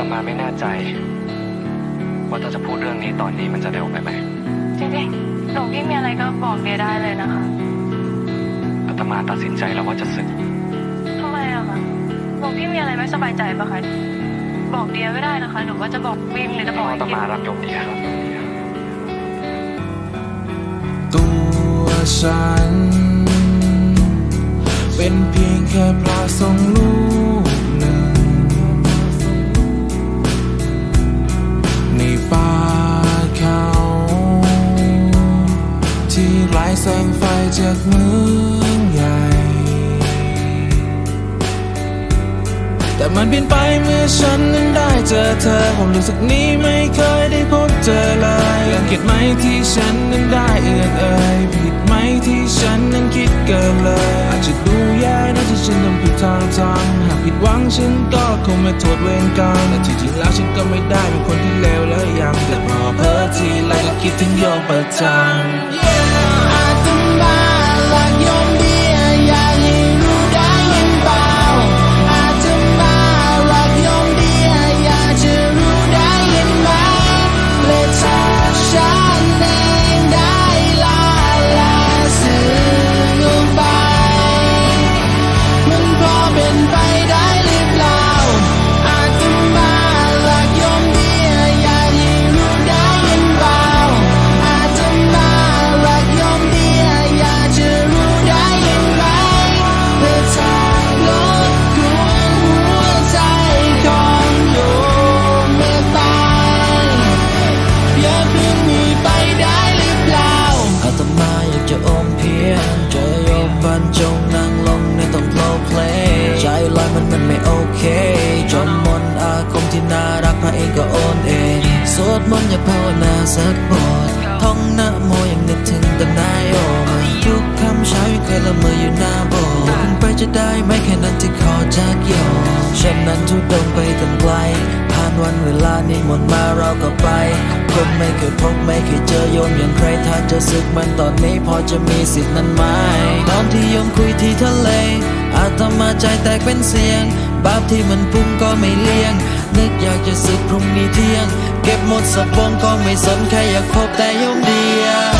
ตมาไม่แน่ใจ ว่าถ้าจะพูดเรื่องนี้ตอนนี้มันจะเร็วไปไหมจริงๆหลวงพี่มีอะไรก็บอกเดียได้เลยนะคะอาตมาตัดสินใจแล้วว่าจะสึกทำไมอะคะหลวงพี่มีอะไรไม่สบายใจปะคะ บอกเดียก็ได้นะคะ หรือว่าจะบอกวิมหรือจะบอกอาไอ้ตกิมานรักโยมเดียครับตัวฉัน เป็นเพียงแค่พระทรงลูก แสงไฟจากเมืองใหญ่ แต่มันเปลี่ยนไปเมื่อฉันนั้นได้เจอเธอความรู้สึกนี้ไม่เคยได้พบเจอเลยรังเกียจไหมที่ฉันนั้นได้เอื้อนเอ่ยผิดไหมที่ฉันนั้นคิดเกินเลย อาจจะดูแย่นะที่ฉันทำผิดทางทำหากผิดหวังฉันก็คงไม่โทษเวรกรรมแต่ที่จริงแล้วฉันก็ไม่ได้เป็นคนที่เลวเลยยังแต่พอเพ้อทีไรก็คิดถึงโยมประจำอาตมา ลัก ดมนต์อย่าภาวนาสักบทท่องนะโมยังนึกถึงแต่นายโยมทุกคำใช้เคยละเมออยู่หน้าโบสถ์คุณไปจะได้ไหมแค่นั้นที่ขอจากโยมฉันนั้นทุดงไปตั้งไกล ผ่านวันเวลานี้หมดมาเราก็ไปคนไม่เคยพบไม่เคยเจอโยมอย่างใครถ้าจะสึกมันตอนนี้พอจะมีสิทธิ์นั้นไหมตอนที่โยมคุยที่ทะเล อาตมาใจแตกเป็นเสียง บาปที่มันพุ่งก็ไม่เลี่ยง นึกอยากจะสึกพรุ่งนี้เที่ยง เก็บหมดสะบงก็ไม่สนแค่อยากพบแต่ยมเดียว